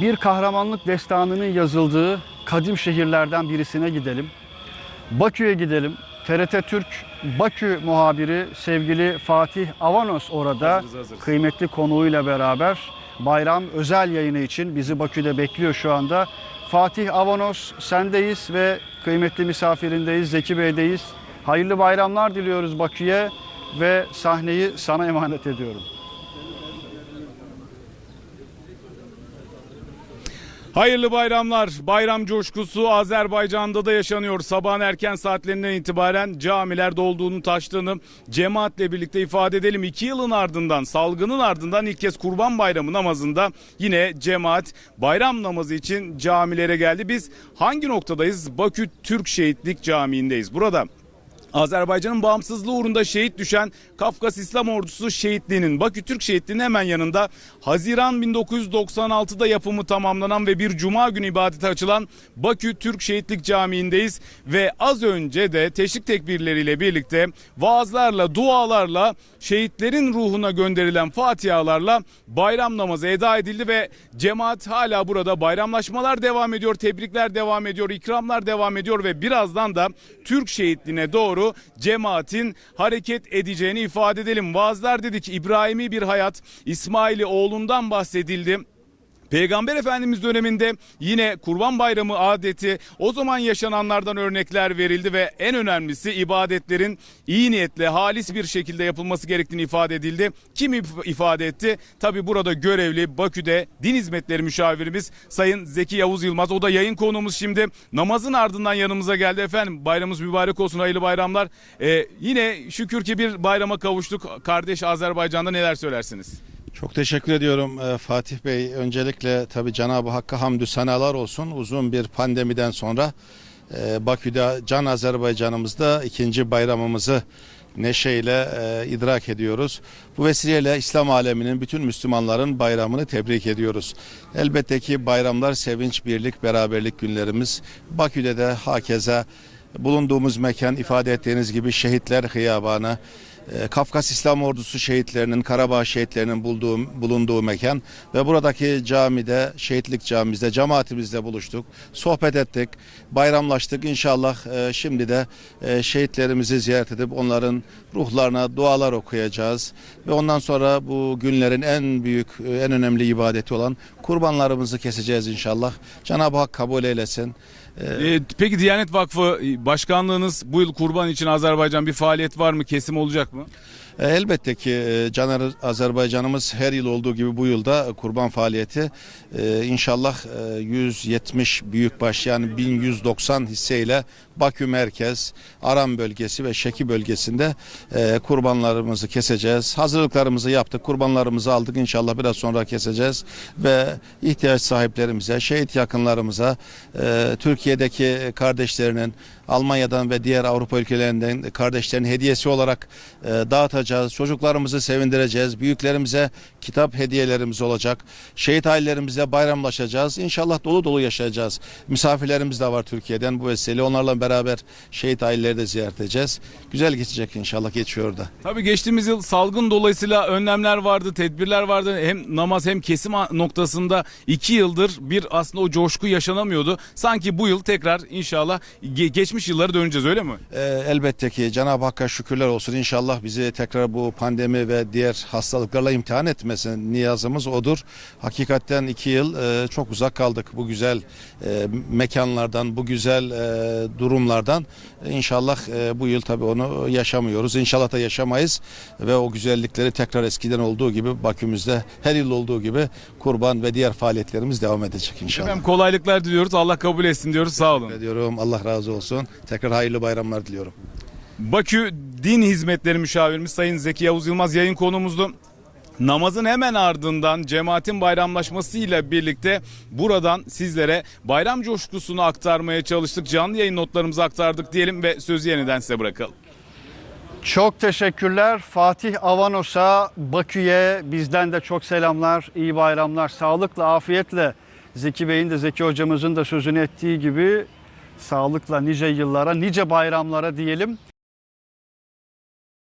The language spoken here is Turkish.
bir kahramanlık destanının yazıldığı kadim şehirlerden birisine gidelim. Bakü'ye gidelim. TRT Türk Bakü muhabiri sevgili Fatih Avanos orada Hazırız, hazırız. kıymetli konuğuyla beraber bayram özel yayını için bizi Bakü'de bekliyor şu anda. Fatih Avanos sendeyiz ve kıymetli misafirindeyiz, Zeki Bey'deyiz. Hayırlı bayramlar diliyoruz Bakü'ye ve sahneyi sana emanet ediyorum. Hayırlı bayramlar. Bayram coşkusu Azerbaycan'da da yaşanıyor. Sabahın erken saatlerinden itibaren camiler dolduğunu taştığını cemaatle birlikte ifade edelim. İki yılın ardından salgının ardından ilk kez Kurban Bayramı namazında yine cemaat bayram namazı için camilere geldi. Biz hangi noktadayız? Bakü Türk Şehitlik Camii'ndeyiz. Burada Azerbaycan'ın bağımsızlığı uğrunda şehit düşen Kafkas İslam Ordusu şehitliğinin Bakü Türk şehitliğinin hemen yanında Haziran 1996'da yapımı tamamlanan ve bir cuma günü ibadete açılan Bakü Türk Şehitlik Camii'ndeyiz ve az önce de teşrik tekbirleriyle birlikte vaazlarla, dualarla şehitlerin ruhuna gönderilen fatihalarla bayram namazı eda edildi ve cemaat hala burada. Bayramlaşmalar devam ediyor, tebrikler devam ediyor, ikramlar devam ediyor ve birazdan da Türk şehitliğine doğru cemaatin hareket edeceğini ifade edelim. Vaazlar dedik İbrahimi bir hayat, İsmail'i oğlundan bahsedildi. Peygamber Efendimiz döneminde yine Kurban Bayramı adeti o zaman yaşananlardan örnekler verildi ve en önemlisi ibadetlerin iyi niyetle halis bir şekilde yapılması gerektiğini ifade edildi. Kim if- ifade etti? Tabi burada görevli Bakü'de din hizmetleri müşavirimiz Sayın Zeki Yavuz Yılmaz. O da yayın konuğumuz şimdi. Namazın ardından yanımıza geldi efendim. Bayramımız mübarek olsun hayırlı bayramlar. Ee, yine şükür ki bir bayrama kavuştuk. Kardeş Azerbaycan'da neler söylersiniz? Çok teşekkür ediyorum e, Fatih Bey. Öncelikle tabii Cenab-ı Hakk'a hamdü senalar olsun. Uzun bir pandemiden sonra e, Bakü'de Can Azerbaycan'ımızda ikinci bayramımızı neşeyle e, idrak ediyoruz. Bu vesileyle İslam aleminin bütün Müslümanların bayramını tebrik ediyoruz. Elbette ki bayramlar sevinç, birlik, beraberlik günlerimiz. Bakü'de de hakeza bulunduğumuz mekan ifade ettiğiniz gibi şehitler hıyabanı, Kafkas İslam Ordusu şehitlerinin, Karabağ şehitlerinin bulduğu, bulunduğu mekan ve buradaki camide, şehitlik camimizde, cemaatimizle buluştuk. Sohbet ettik, bayramlaştık. İnşallah e, şimdi de e, şehitlerimizi ziyaret edip onların ruhlarına dualar okuyacağız. Ve ondan sonra bu günlerin en büyük, e, en önemli ibadeti olan kurbanlarımızı keseceğiz inşallah. Cenab-ı Hak kabul eylesin. Ee, peki Diyanet Vakfı e, Başkanlığınız bu yıl kurban için Azerbaycan bir faaliyet var mı? Kesim olacak mı? E, Elbette ki e, Caner Azerbaycanımız her yıl olduğu gibi bu yılda kurban faaliyeti e, inşallah e, 170 büyükbaş yani 1190 hisseyle Bakü merkez, Aram bölgesi ve Şeki bölgesinde kurbanlarımızı keseceğiz. Hazırlıklarımızı yaptık, kurbanlarımızı aldık inşallah biraz sonra keseceğiz ve ihtiyaç sahiplerimize, şehit yakınlarımıza, Türkiye'deki kardeşlerinin Almanya'dan ve diğer Avrupa ülkelerinden kardeşlerin hediyesi olarak e, dağıtacağız. Çocuklarımızı sevindireceğiz. Büyüklerimize kitap hediyelerimiz olacak. Şehit ailelerimizle bayramlaşacağız. İnşallah dolu dolu yaşayacağız. Misafirlerimiz de var Türkiye'den bu vesile. Onlarla beraber şehit aileleri de ziyaret edeceğiz. Güzel geçecek inşallah geçiyor da. Tabii geçtiğimiz yıl salgın dolayısıyla önlemler vardı, tedbirler vardı. Hem namaz hem kesim noktasında iki yıldır bir aslında o coşku yaşanamıyordu. Sanki bu yıl tekrar inşallah ge- geçmiş yıllara döneceğiz öyle mi? E, elbette ki Cenab-ı Hakk'a şükürler olsun. İnşallah bizi tekrar bu pandemi ve diğer hastalıklarla imtihan etmesin. Niyazımız odur. Hakikaten iki yıl e, çok uzak kaldık bu güzel e, mekanlardan, bu güzel e, durumlardan. İnşallah e, bu yıl tabii onu yaşamıyoruz. İnşallah da yaşamayız ve o güzellikleri tekrar eskiden olduğu gibi Bakümüzde her yıl olduğu gibi kurban ve diğer faaliyetlerimiz devam edecek inşallah. Efendim kolaylıklar diliyoruz. Allah kabul etsin diyoruz. Sağ olun. Ediyorum. Allah razı olsun. Tekrar hayırlı bayramlar diliyorum. Bakü Din Hizmetleri Müşavirimiz Sayın Zeki Yavuz Yılmaz yayın konumuzdu. Namazın hemen ardından cemaatin bayramlaşmasıyla birlikte buradan sizlere bayram coşkusunu aktarmaya çalıştık. Canlı yayın notlarımızı aktardık diyelim ve sözü yeniden size bırakalım. Çok teşekkürler Fatih Avanos'a, Bakü'ye bizden de çok selamlar, iyi bayramlar, sağlıkla, afiyetle. Zeki Bey'in de Zeki hocamızın da sözünü ettiği gibi sağlıkla nice yıllara, nice bayramlara diyelim.